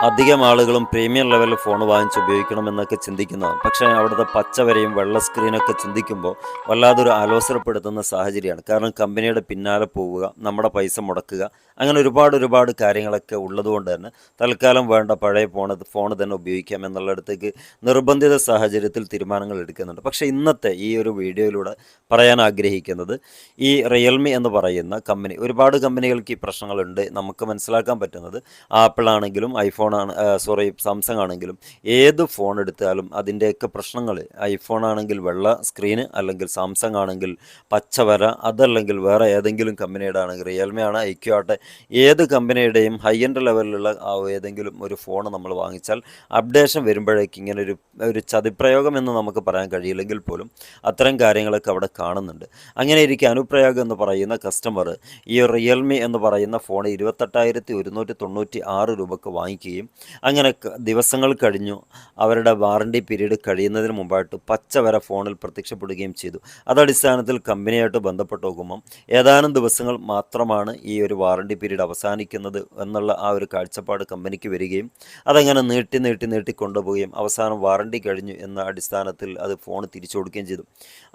അധികം ആളുകളും പ്രീമിയം ലെവലിൽ ഫോൺ വാങ്ങിച്ച് ഉപയോഗിക്കണമെന്നൊക്കെ ചിന്തിക്കുന്നതാണ് പക്ഷേ അവിടുത്തെ പച്ചവരെയും വെള്ള സ്ക്രീനൊക്കെ ചിന്തിക്കുമ്പോൾ വല്ലാതൊരു ആലോസരപ്പെടുത്തുന്ന സാഹചര്യമാണ്. കാരണം കമ്പനിയുടെ പിന്നാലെ പോവുക നമ്മുടെ പൈസ മുടക്കുക അങ്ങനെ ഒരുപാട് ഒരുപാട് കാര്യങ്ങളൊക്കെ ഉള്ളതുകൊണ്ട് തന്നെ തൽക്കാലം വേണ്ട പഴയ ഫോൺ ഫോൺ തന്നെ ഉപയോഗിക്കാം എന്നുള്ളിടത്തേക്ക് നിർബന്ധിത സാഹചര്യത്തിൽ തീരുമാനങ്ങൾ എടുക്കുന്നുണ്ട്. പക്ഷേ ഇന്നത്തെ ഈ ഒരു വീഡിയോയിലൂടെ പറയാൻ ആഗ്രഹിക്കുന്നത് ഈ റിയൽമി എന്ന് പറയുന്ന കമ്പനി. ഒരുപാട് കമ്പനികൾക്ക് ഈ പ്രശ്നങ്ങളുണ്ട്. നമുക്ക് മനസ്സിലാക്കാൻ പറ്റുന്നത് ആപ്പിൾ ആണെങ്കിലും ഐഫോൺ ആണ് സോറി സാംസങ് ആണെങ്കിലും ഏത് ഫോൺ എടുത്താലും അതിന്റെയൊക്കെ പ്രശ്നങ്ങൾ ഐഫോൺ ആണെങ്കിൽ വെള്ള സ്ക്രീന് അല്ലെങ്കിൽ സാംസങ് ആണെങ്കിൽ പച്ചവര അതല്ലെങ്കിൽ വേറെ ഏതെങ്കിലും കമ്പനിയുടെ ആണെങ്കിൽ റിയൽമി ആണ് ഐക്യു ആട്ടെ ഏത് കമ്പനിയുടെയും ഹൈ എൻഡ് ലെവലിലുള്ള ഏതെങ്കിലും ഒരു ഫോൺ നമ്മൾ വാങ്ങിച്ചാൽ അപ്ഡേഷൻ വരുമ്പോഴേക്ക് ഇങ്ങനെ ഒരു ഒരു ചതിപ്രയോഗം എന്ന് നമുക്ക് പറയാൻ കഴിയില്ലെങ്കിൽ പോലും അത്തരം കാര്യങ്ങളൊക്കെ അവിടെ കാണുന്നുണ്ട്. അങ്ങനെ ഇരിക്കെ അനുപ്രയോഗം എന്ന് പറയുന്ന കസ്റ്റമർ ഈ റിയൽമി എന്ന് പറയുന്ന ഫോൺ ഇരുപത്തെട്ടായിരത്തി ഒരുന്നൂറ്റി തൊണ്ണൂറ്റി ആറ് രൂപക്ക് വാങ്ങിക്കുകയും അങ്ങനെ ദിവസങ്ങൾ കഴിഞ്ഞു. അവരുടെ വാറണ്ടി പീരീഡ് കഴിയുന്നതിന് മുമ്പായിട്ട് പച്ച വരെ ഫോണിൽ പ്രത്യക്ഷപ്പെടുകയും ചെയ്തു. അതടിസ്ഥാനത്തിൽ കമ്പനിയായിട്ട് ബന്ധപ്പെട്ട് നോക്കുമ്പം ഏതാനും ദിവസങ്ങൾ മാത്രമാണ് ഈ ഒരു വാറണ്ടി പീരീഡ് അവസാനിക്കുന്നത് എന്നുള്ള ആ ഒരു കാഴ്ചപ്പാട് കമ്പനിക്ക് വരികയും അതങ്ങനെ നീട്ടി നീട്ടി നീട്ടി കൊണ്ടുപോവുകയും അവസാനം വാറണ്ടി കഴിഞ്ഞു എന്ന അടിസ്ഥാനത്തിൽ അത് ഫോൺ തിരിച്ചു കൊടുക്കുകയും ചെയ്തു.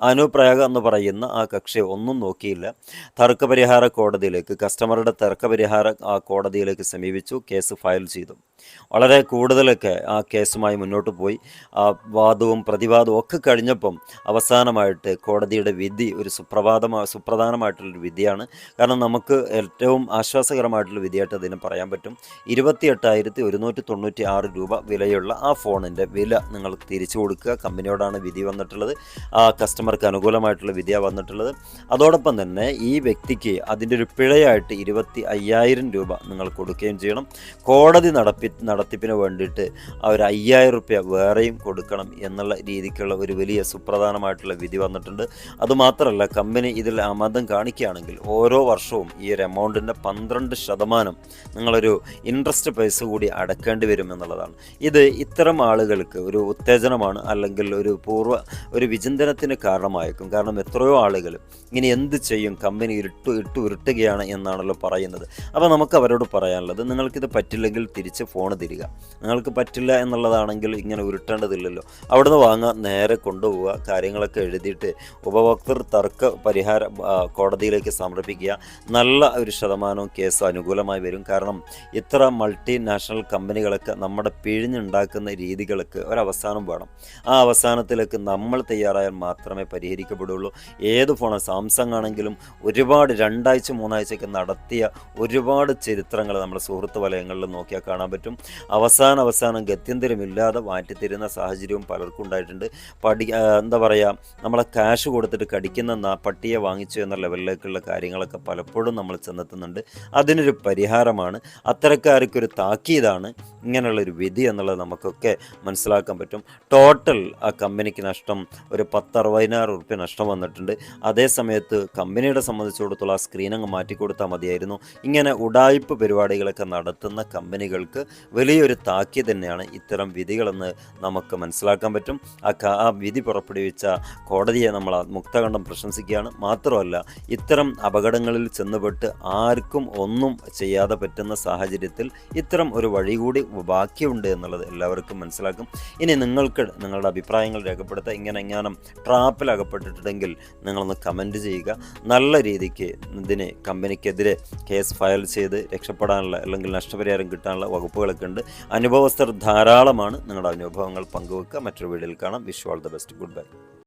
അനുപ്രയാഗ എന്ന് പറയുന്ന ആ കക്ഷി ഒന്നും നോക്കിയില്ല. തർക്കപരിഹാര കോടതിയിലേക്ക് കസ്റ്റമറുടെ തർക്കപരിഹാര ആ കോടതിയിലേക്ക് സമീപിച്ചു കേസ് ഫയൽ ചെയ്തു. വളരെ കൂടുതലൊക്കെ ആ കേസുമായി മുന്നോട്ട് പോയി. ആ വാദവും പ്രതിവാദവും ഒക്കെ കഴിഞ്ഞപ്പം അവസാനമായിട്ട് കോടതിയുടെ വിധി ഒരു സുപ്രഭാതമായ സുപ്രധാനമായിട്ടുള്ളൊരു വിധിയാണ്. കാരണം നമുക്ക് ഏറ്റവും ആശ്വാസകരമായിട്ടുള്ള വിധിയായിട്ട് അതിനെ പറയാൻ പറ്റും. ഇരുപത്തി എട്ടായിരത്തി ഒരുന്നൂറ്റി തൊണ്ണൂറ്റി ആറ് രൂപ വിലയുള്ള ആ ഫോണിന്റെ വില നിങ്ങൾ തിരിച്ചു കൊടുക്കുക. കമ്പനിയോടാണ് വിധി വന്നിട്ടുള്ളത്. ആ കസ്റ്റമർക്ക് അനുകൂലമായിട്ടുള്ള വിധിയാണ് വന്നിട്ടുള്ളത്. അതോടൊപ്പം തന്നെ ഈ വ്യക്തിക്ക് അതിന്റെ ഒരു പിഴയായിട്ട് ഇരുപത്തി അയ്യായിരം രൂപ നിങ്ങൾ കൊടുക്കുകയും ചെയ്യണം. കോടതി നടപ്പി നടത്തിപ്പിന് വേണ്ടിയിട്ട് അവർ അയ്യായിരം റുപ്യ വേറെയും കൊടുക്കണം എന്നുള്ള രീതിക്കുള്ള ഒരു വലിയ സുപ്രധാനമായിട്ടുള്ള വിധി വന്നിട്ടുണ്ട്. അതുമാത്രമല്ല കമ്പനി ഇതിൽ അമതം കാണിക്കുകയാണെങ്കിൽ ഓരോ വർഷവും ഈ ഒരു എമൗണ്ടിന്റെ പന്ത്രണ്ട് ശതമാനം നിങ്ങളൊരു ഇൻട്രസ്റ്റ് പൈസ കൂടി അടക്കേണ്ടി വരും എന്നുള്ളതാണ്. ഇത് ഇത്തരം ആളുകൾക്ക് ഒരു ഉത്തേജനമാണ് അല്ലെങ്കിൽ ഒരു പൂർവ ഒരു വിചിന്തനത്തിന് കാരണമായേക്കും. കാരണം എത്രയോ ആളുകൾ ഇനി എന്ത് ചെയ്യും? കമ്പനി ഇരുട്ടു ഇട്ട് ഉരുട്ടുകയാണ് എന്നാണല്ലോ പറയുന്നത്. അപ്പോൾ നമുക്ക് അവരോട് പറയാനുള്ളത് നിങ്ങൾക്കിത് പറ്റില്ലെങ്കിൽ തിരിച്ച് ഫോൺ തരിക. നിങ്ങൾക്ക് പറ്റില്ല എന്നുള്ളതാണെങ്കിൽ ഇങ്ങനെ ഉരുട്ടേണ്ടതില്ലല്ലോ. അവിടുന്ന് വാങ്ങുക നേരെ കൊണ്ടുപോവുക കാര്യങ്ങളൊക്കെ എഴുതിയിട്ട് ഉപഭോക്തൃ തർക്ക പരിഹാര കോടതിയിലേക്ക് സമർപ്പിക്കുക. നല്ല ഒരു ശതമാനവും കേസ് അനുകൂലമായി വരും. കാരണം ഇത്ര മൾട്ടി നാഷണൽ കമ്പനികളൊക്കെ നമ്മുടെ പിഴിഞ്ഞുണ്ടാക്കുന്ന രീതികൾക്ക് ഒരവസാനം വേണം. ആ അവസാനത്തിലേക്ക് നമ്മൾ തയ്യാറായാൽ മാത്രമേ പരിഹരിക്കപ്പെടുള്ളൂ. ഏത് ഫോൺ സാംസങ് ആണെങ്കിലും ഒരുപാട് രണ്ടാഴ്ച മൂന്നാഴ്ചയൊക്കെ നടത്തിയ ഒരുപാട് ചരിത്രങ്ങൾ നമ്മുടെ സുഹൃത്ത് വലയങ്ങളിൽ നോക്കിയാൽ കാണാൻ പറ്റും. അവസാന അവസാനം ഗത്യന്തരമില്ലാതെ മാറ്റിത്തരുന്ന സാഹചര്യവും പലർക്കും ഉണ്ടായിട്ടുണ്ട്. പഠി എന്താ പറയുക നമ്മളെ ക്യാഷ് കൊടുത്തിട്ട് കടിക്കുന്ന പട്ടിയെ വാങ്ങിച്ചു എന്ന ലെവലിലേക്കുള്ള കാര്യങ്ങളൊക്കെ പലപ്പോഴും നമ്മൾ ചെന്നെത്തുന്നുണ്ട്. അതിനൊരു പരിഹാരമാണ്. അത്തരക്കാർക്കൊരു താക്കീതാണ് ഇങ്ങനെയുള്ളൊരു വിധി എന്നുള്ളത് നമുക്കൊക്കെ മനസ്സിലാക്കാൻ പറ്റും. ടോട്ടൽ ആ കമ്പനിക്ക് നഷ്ടം ഒരു പത്തറുപതിനായിരം റുപ്യ നഷ്ടം വന്നിട്ടുണ്ട്. അതേ സമയത്ത് കമ്പനിയുടെ സംബന്ധിച്ചിടത്തോളം ആ സ്ക്രീൻ അങ്ങ് മാറ്റി കൊടുത്താൽ മതിയായിരുന്നു. ഇങ്ങനെ ഉടായ്പ പരിപാടികളൊക്കെ നടത്തുന്ന കമ്പനികൾക്ക് വലിയൊരു താക്കീത് തന്നെയാണ് ഇത്തരം വിധികളെന്ന് നമുക്ക് മനസ്സിലാക്കാൻ പറ്റും. ആ ആ വിധി പുറപ്പെടുവിച്ച കോടതിയെ നമ്മൾ മുക്തകണ്ഠം പ്രശംസിക്കുകയാണ്. മാത്രമല്ല ഇത്തരം അപകടങ്ങളിൽ ചെന്നുപെട്ട് ആർക്കും ഒന്നും ചെയ്യാതെ പറ്റുന്ന സാഹചര്യത്തിൽ ഇത്തരം ഒരു വഴി കൂടി ബാക്കിയുണ്ട് എന്നുള്ളത് എല്ലാവർക്കും മനസ്സിലാക്കും. ഇനി നിങ്ങൾക്ക് നിങ്ങളുടെ അഭിപ്രായങ്ങൾ രേഖപ്പെടുത്തുക ഇങ്ങനെ എങ്ങാനും ട്രാപ്പിൽ അകപ്പെട്ടിട്ടുണ്ടെങ്കിൽ നിങ്ങളൊന്ന് കമന്റ് ചെയ്യുക. നല്ല രീതിക്ക് ഇതിന് കമ്പനിക്കെതിരെ കേസ് ഫയൽ ചെയ്ത് രക്ഷപ്പെടാനുള്ള അല്ലെങ്കിൽ നഷ്ടപരിഹാരം കിട്ടാനുള്ള വകുപ്പുകളൊക്കെ ഉണ്ട്. അനുഭവസ്ഥർ ധാരാളമാണ്. നിങ്ങളുടെ അനുഭവങ്ങൾ പങ്കുവെക്കുക. മറ്റൊരു വീഡിയോയിൽ കാണാം. Wish all the best goodbye